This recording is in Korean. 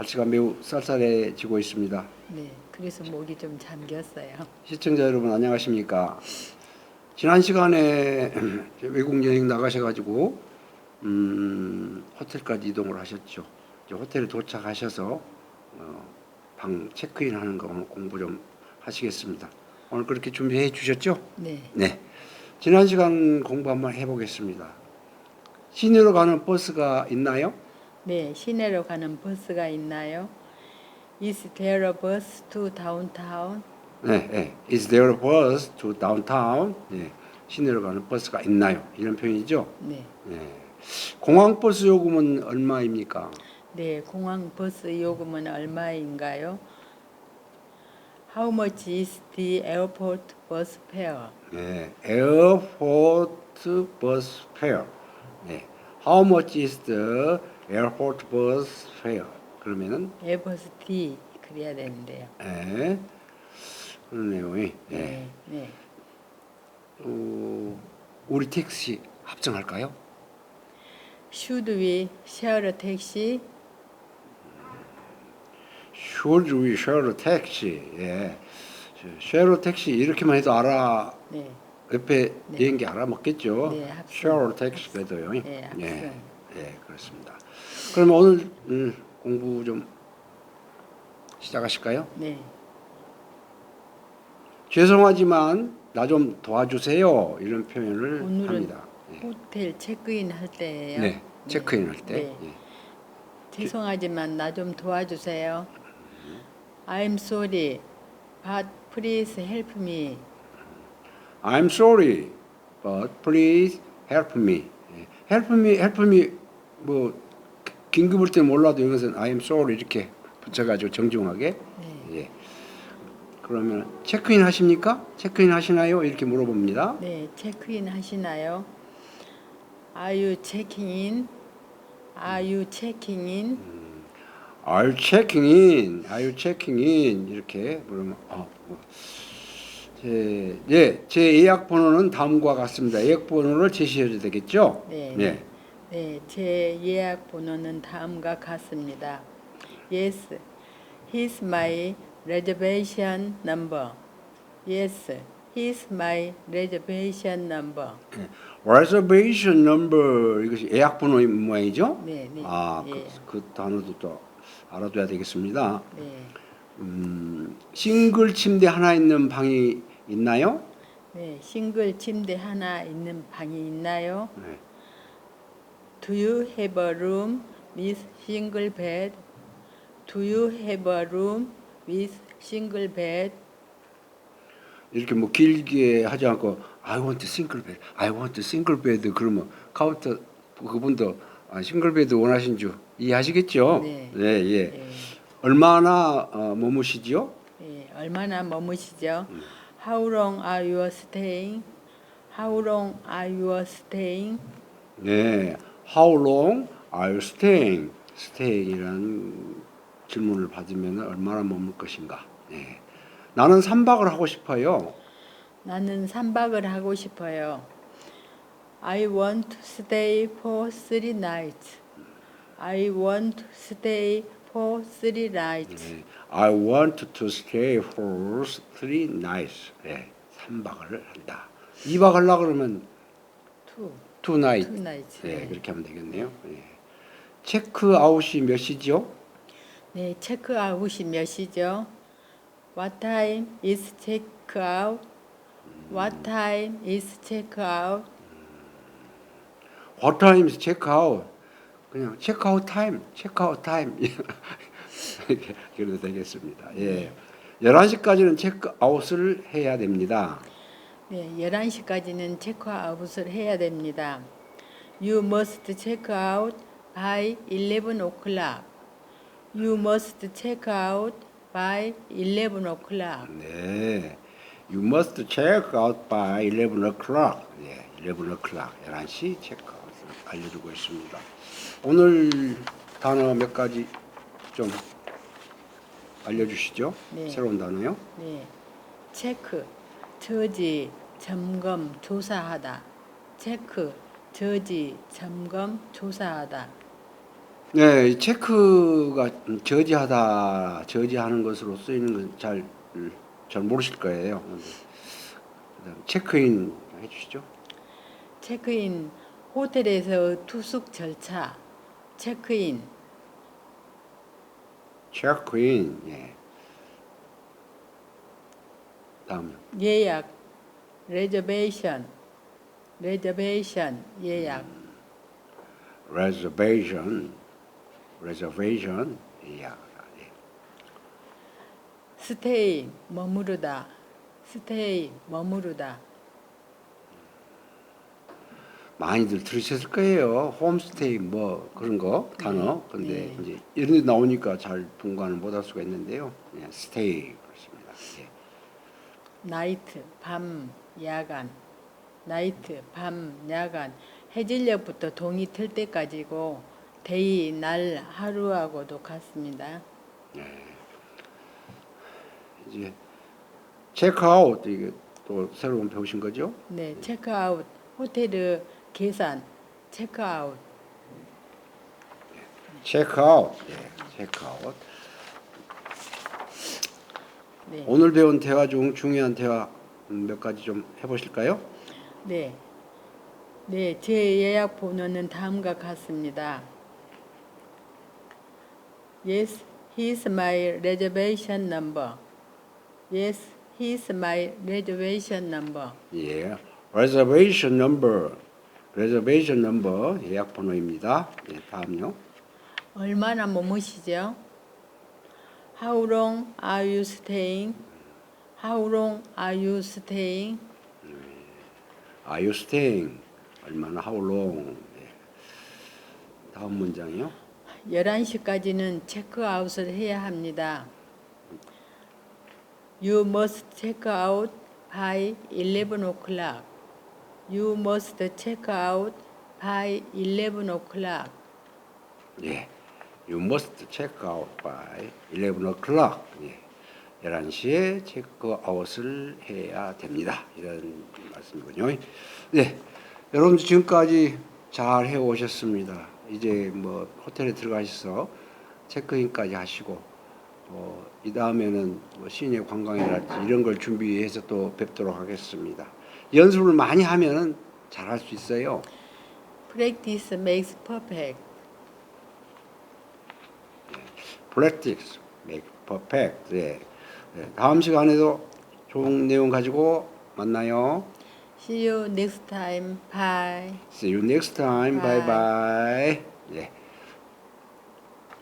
날씨가 매우 쌀쌀해지고 있습니다. 네, 그래서 목이 좀 잠겼어요. 시청자 여러분 안녕하십니까? 지난 시간에 외국 여행 나가셔가지고 음, 호텔까지 이동을 하셨죠. 호텔에 도착하셔서 어, 방 체크인하는 거 오늘 공부 좀 하시겠습니다. 오늘 그렇게 준비해 주셨죠? 네, 네. 지난 시간 공부 한번 해보겠습니다. 시내로 가는 버스가 있나요? 네, 시내로 가는 버스가 있나요? Is there a bus to downtown? 네, 네. Is there a bus to downtown? 네. 시내로 가는 버스가 있나요? 이런 표현이죠. 네, 네. 공항 버스 요금은 얼마입니까? 네, 공항 버스 요금은 얼마인가요? How much is the airport bus fare? 네. Airport bus fare. 네. How much is the airport bus fare? 그러면은 에버스 D 그래야 되는데요. 네. 그런 내용이 네. 네, 네. 어, 우리 택시 합정할까요? Should we share a taxi? Should we share a taxi? 예. share a taxi 이렇게만 해도 알아 네, 옆에 네. 비행기 알아먹겠죠. 네, 합성. share a taxi가 돼요. 네, 합성. 예, 예, 그렇습니다. 그러면 오늘 음, 공부 좀 시작하실까요? 네, 죄송하지만 나 좀 도와주세요 이런 표현을 오늘은 합니다. 예. 호텔 체크인 할 때예요. 네, 체크인 할 때. 네. 예. 죄송하지만 나 좀 도와주세요. I'm sorry, but please help me. I'm sorry, but please help me. 예. help me, help me 뭐 긴급할 때 몰라도 여기서는 I'm sorry 이렇게 붙여가지고 정중하게. 네, 예. 그러면 체크인 하십니까? 체크인 하시나요? 이렇게 물어봅니다. 네, 체크인 하시나요? Are you checking in? Are you checking in? Are you checking in? Are you checking in? 이렇게 물으면 어, 뭐. 제, 예, 제 예약 번호는 다음과 같습니다. 예약 번호를 제시해야 되겠죠? 네, 네. 네, 제 예약 번호는 다음과 같습니다. Yes, here's my reservation number. Yes, here's my reservation number. reservation number 이것이 예약 번호인 모양이죠? 네, 네. 아, 예. 그, 그 단어도 또 알아둬야 되겠습니다. 네, 음, 싱글 침대 하나 있는 방이 있나요? 네, 싱글 침대 하나 있는 방이 있나요? 네. Do you have a room with single bed? Do you have a room with single bed? 이렇게 뭐 길게 하지 않고 I want single bed, I want single bed 그러면 카운터 그분도 아, 싱글 베드 원하신 줄 이해하시겠죠? 네. 예, 예. 네, 얼마나 어, 머무시지요? 네, 얼마나 머무시죠? How long are you staying? How long are you staying? 네. How long are you staying? staying이라는 질문을 받으면 얼마나 머물 것인가? 네. 나는 3박을 하고 싶어요. 나는 3박을 하고 싶어요. I want to stay for three nights. I want to stay for three nights. 네. I want to stay for three nights. 네. 3박을 한다. 2박 하려고 그러면 Two, nights. 네, 네. 그렇게 하면 되겠네요. 네. 체크 아웃이 몇 시죠? 네, 체크아웃이 몇 시죠? What time is check out? What time is check out? What time is check out? 그냥 체크 아웃 타임, 체크 아웃 타임. 이렇게 그래도 되겠습니다. 예. 11시까지는 체크 아웃을 해야 됩니다. 네, 11시까지는 체크아웃을 해야 됩니다. You must check out by 11 o'clock. You must check out by 11 o'clock. 네. You must check out by 11 o'clock. 예, 11 o'clock. 11시 체크 아웃을 알려주고 있습니다. 오늘 단어 몇 가지 좀 알려주시죠. 네. 새로운 단어요. 네. 체크, 저지, 점검, 조사하다. 체크, 저지, 점검, 조사하다. 네, 이 체크가 저지하다, 저지하는 것으로 쓰이는 건잘잘 모르실 거예요. 체크인 해주시죠. 체크인 호텔에서 투숙 절차 체크인 체크인. 예. 다음 예약 레저베이션 레저베이션 예약 reservation, reservation. 예. 예. 스테이 머무르다 스테이 머무르다 많이들 들으셨을 거예요. 홈스테이 뭐 그런 거 단어. 근데 네. 이제 이런 데 나오니까 잘 분간을 못 할 수가 있는데요. 예, 스테이. 예. 나이트 밤 야간 나이트 밤 야간 해질녘부터 동이 틀 때까지고 데이 날 하루하고도 같습니다. 이제 체크아웃 이게 또 새로운 배우신 거죠? 네, 체크아웃 호텔 계산 체크아웃 체크아웃. 예, 체크아웃. 네. 오늘 배운 대화 중 중요한 대화 몇 가지 좀 해보실까요? 네. 네, 제 예약 번호는 다음과 같습니다. Yes, here's my reservation number. Yes, here's my reservation number. 예, reservation number, reservation number 예약 번호입니다. 예, 다음요. 얼마나 머무시죠? How long are you staying? How long are you staying? Are you staying? 얼마나 how long? 예. 다음 문장이요. 11시까지는 체크아웃을 해야 합니다. You must check out by 11 o'clock. You must check out by 11 o'clock. 예. You must check out by 11 o'clock. 예. 11시에 체크아웃을 해야 됩니다. 이런 말씀이군요. 네. 여러분 지금까지 잘 해오셨습니다. 이제 뭐 호텔에 들어가셔서 체크인까지 하시고 어, 이 다음에는 뭐 시내 관광이랄지 이런 걸 준비해서 또 뵙도록 하겠습니다. 연습을 많이 하면은 잘할 수 있어요. Practice makes perfect. Practice make perfect. 예. 예, 다음 시간에도 좋은 내용 가지고 만나요. See you next time. Bye. See you next time. Bye Bye. bye. 예.